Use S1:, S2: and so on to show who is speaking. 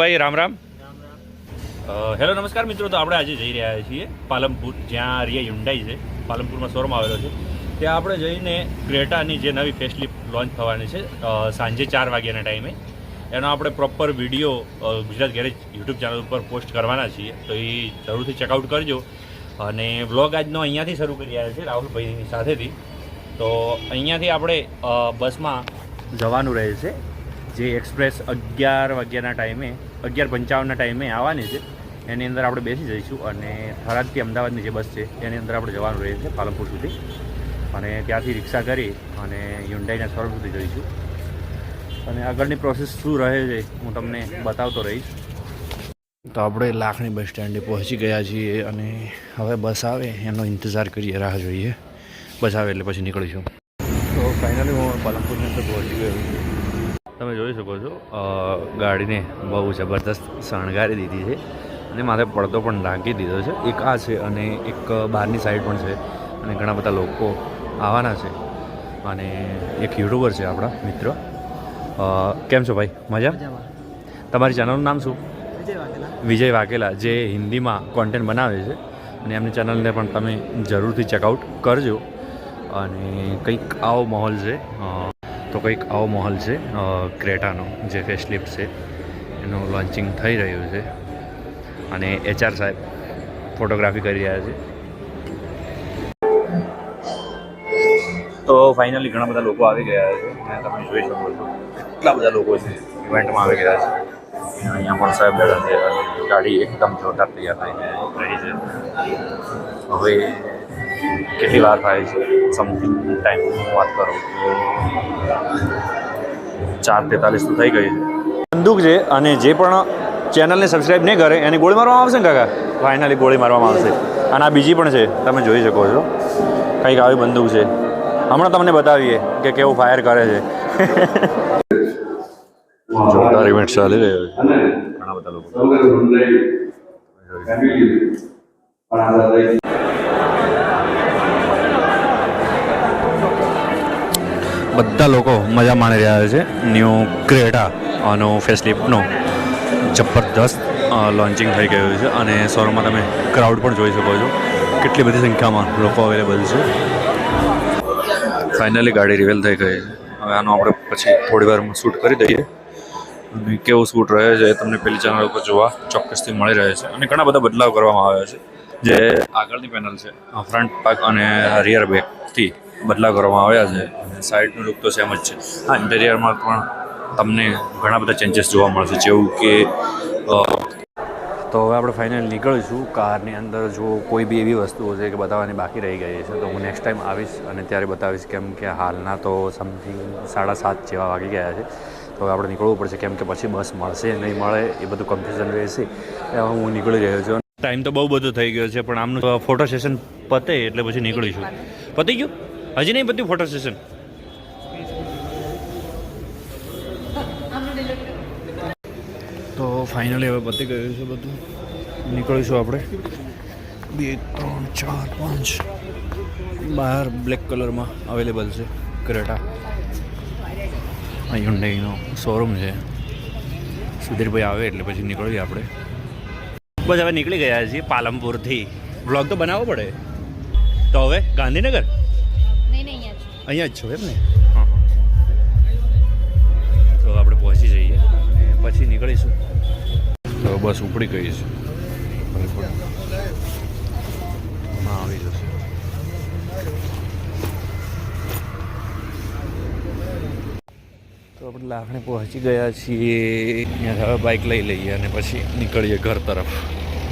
S1: ભાઈ, રામ રામ. હેલો, નમસ્કાર મિત્રો. તો આપણે આજે જઈ રહ્યા છીએ પાલનપુર, જ્યાં રિયા યુન્ડાઈ છે. પાલનપુરમાં શોરૂમ આવેલો છે. ત્યાં આપણે જઈને ક્રેટાની જે નવી ફેસલિપ લોન્ચ થવાની છે સાંજે ચાર વાગ્યાના ટાઈમે. એનો આપણે proper video Gujarat garage YouTube channel ઉપર પોસ્ટ કરવાના છીએ. તો એ જરૂરથી ચેકઆઉટ કરજો. અને વ્લોગ આજનો અહીંયાથી શરૂ કરી રહ્યા છે રાહુલભાઈની સાથેથી. તો અહીંયાથી આપણે બસમાં જવાનું રહે છે. જે એક્સપ્રેસ અગિયાર વાગ્યાના ટાઈમે અગિયાર પંચાવનના ટાઈમે આવવાની છે. એની અંદર આપણે બેસી જઈશું અને થરાદથી અમદાવાદની જે બસ છે એની અંદર આપણે જવાનું રહે છે પાલનપુર સુધી. અને ત્યાંથી રિક્ષા કરી અને યુન્ડાઈના શોરૂમ સુધી જઈશું. અને આગળની પ્રોસેસ શું રહે છે હું તમને બતાવતો રહીશ.
S2: તો આપણે લાખણી બસ સ્ટેન્ડે પહોંચી ગયા છીએ અને હવે બસ આવે એનો ઇંતજાર કરીએ રાહ જોઈએ. બસ આવે એટલે પછી નીકળીશું. તો ફાઇનલી હું પાલનપુરની અંદર પહોંચી ગયો. છું
S1: તમે જોઈ શકો છો ગાડીને બહુ જબરદસ્ત શણગારી દીધી છે અને માથે પડદો પણ ઢાંકી દીધો છે. એક આ છે અને એક બહારની સાઈડ પણ છે અને ઘણા બધા લોકો આવવાના છે. અને એક યુટ્યુબર છે આપણા મિત્ર. કેમ છો ભાઈ? મજા તમારી ચેનલનું નામ શું? વિજય વાઘેલા. જે હિન્દીમાં કોન્ટેન્ટ બનાવે છે. અને એમની ચેનલને પણ તમે જરૂરથી ચેકઆઉટ કરજો. અને કંઈક આવો માહોલ છે તો કંઈક આવો માહોલ છે ક્રેટાનો, જે ફેસલિફ્ટ છે, એનું લોન્ચિંગ થઈ રહ્યું છે. અને એચઆર સાહેબ ફોટોગ્રાફી કરી રહ્યા છે. તો ફાઇનલી ઘણા બધા લોકો આવી ગયા છે. અને તમે જોઈ શકો છો. કેટલા બધા લોકો છે. ઇવેન્ટમાં આવી ગયા છે. અહીંયા પણ સાહેબ બેઠા છે. ગાડી એકદમ જોરદાર તૈયાર થઈ રહી છે. હવે કેટલી વાર થાય છે? સમથિંગ ટાઈમ વાત કરું. ચાર તેતાલીસ તો થઈ ગઈ છે. બંદૂક છે અને જે પણ ચેનલને સબસ્ક્રાઈબ નહીં કરે એને ગોળી મારવામાં આવશે ને કાકા? ફાઇનલી ગોળી મારવામાં આવશે. અને આ બીજી પણ છે તમે જોઈ શકો છો. કંઈક આવી બંદૂક છે. હમણાં તમને બતાવીએ કે કેવું ફાયર કરે છે. જોરદાર ઇવેન્ટ ચાલી રહ્યો છે. ઘણા બધા લોકો.
S2: બધા લોકો મજા માણી રહ્યા છે. ન્યૂ ક્રેટા આનો ફેસલિફ્ટનું જબરદસ્ત લોન્ચિંગ થઈ ગયું છે અને શોરૂમમાં તમે ક્રાઉડ પણ જોઈ શકો છો. કેટલી બધી સંખ્યામાં લોકો અવેલેબલ છે. ફાઇનલી ગાડી રિવેલ થઈ ગઈ હવે આનો આપણે પછી થોડી વારમાં શૂટ કરી દઈએ. અને કેવું શૂટ રહે છે એ તમને પેલી ચેનલ ઉપર જોવા ચોક્કસથી મળી રહે છે. અને ઘણા બધા બદલાવ કરવામાં આવ્યા છે. જે આગળની પેનલ છે ફ્રન્ટ પાક અને રિયર બેકથી બદલાવ કરવામાં આવ્યા છે. અને સાઈડનું લુક તો સેમ જ છે. હા ઇન્ટેરિયરમાં પણ તમને ઘણા બધા ચેન્જીસ જોવા મળશે. જેવું કે તો હવે આપણે ફાઇનલ નીકળીશું. કારની અંદર જો કોઈ બી એવી વસ્તુઓ છે કે બતાવવાની બાકી રહી ગઈ છે, તો હું નેક્સ્ટ ટાઈમ આવીશ અને ત્યારે બતાવીશ કેમ કે હાલના તો સમથિંગ સાડા સાત જેવા વાગી ગયા છે. તો આપણે નીકળવું પડશે કેમ કે પછી બસ મળશે નહીં મળે એ બધું કન્ફ્યુઝન રહેશે. હું નીકળી રહ્યો છું.
S1: ટાઈમ તો બહુ બધો થઈ ગયો છે, પણ આમનું ફોટો સેશન પતે એટલે પછી નીકળીશું. પતી ગયું? હજી નહીં પત્યું ફોટો સેશન
S2: તો ફાઇનલી હવે પતી ગયું છે બધું. નીકળીશું આપણે. બે, ત્રણ, ચાર, પાંચ બહાર બ્લેક કલરમાં અવેલેબલ છે ક્રેટા યુન્ડાઈનો શોરૂમ છે. સુધીરભાઈ આવે એટલે પછી નીકળીએ આપણે.
S1: બસ હવે નીકળી ગયા છીએ પાલનપુરથી. બ્લોગ તો બનાવવો પડે. તો હવે ગાંધીનગર?
S3: નહીં નહીં અહીંયા
S1: જ છો. એમ ને? હા હા. તો આપણે પહોંચી જઈએ અને પછી નીકળીશું.
S2: તો બસ ઉપડી ગઈ છે.
S1: હા આવી જશે.
S2: આપણે પહોંચી ગયા છીએ. હવે બાઇક લઈ લઈએ અને પછી નીકળીએ ઘર તરફ.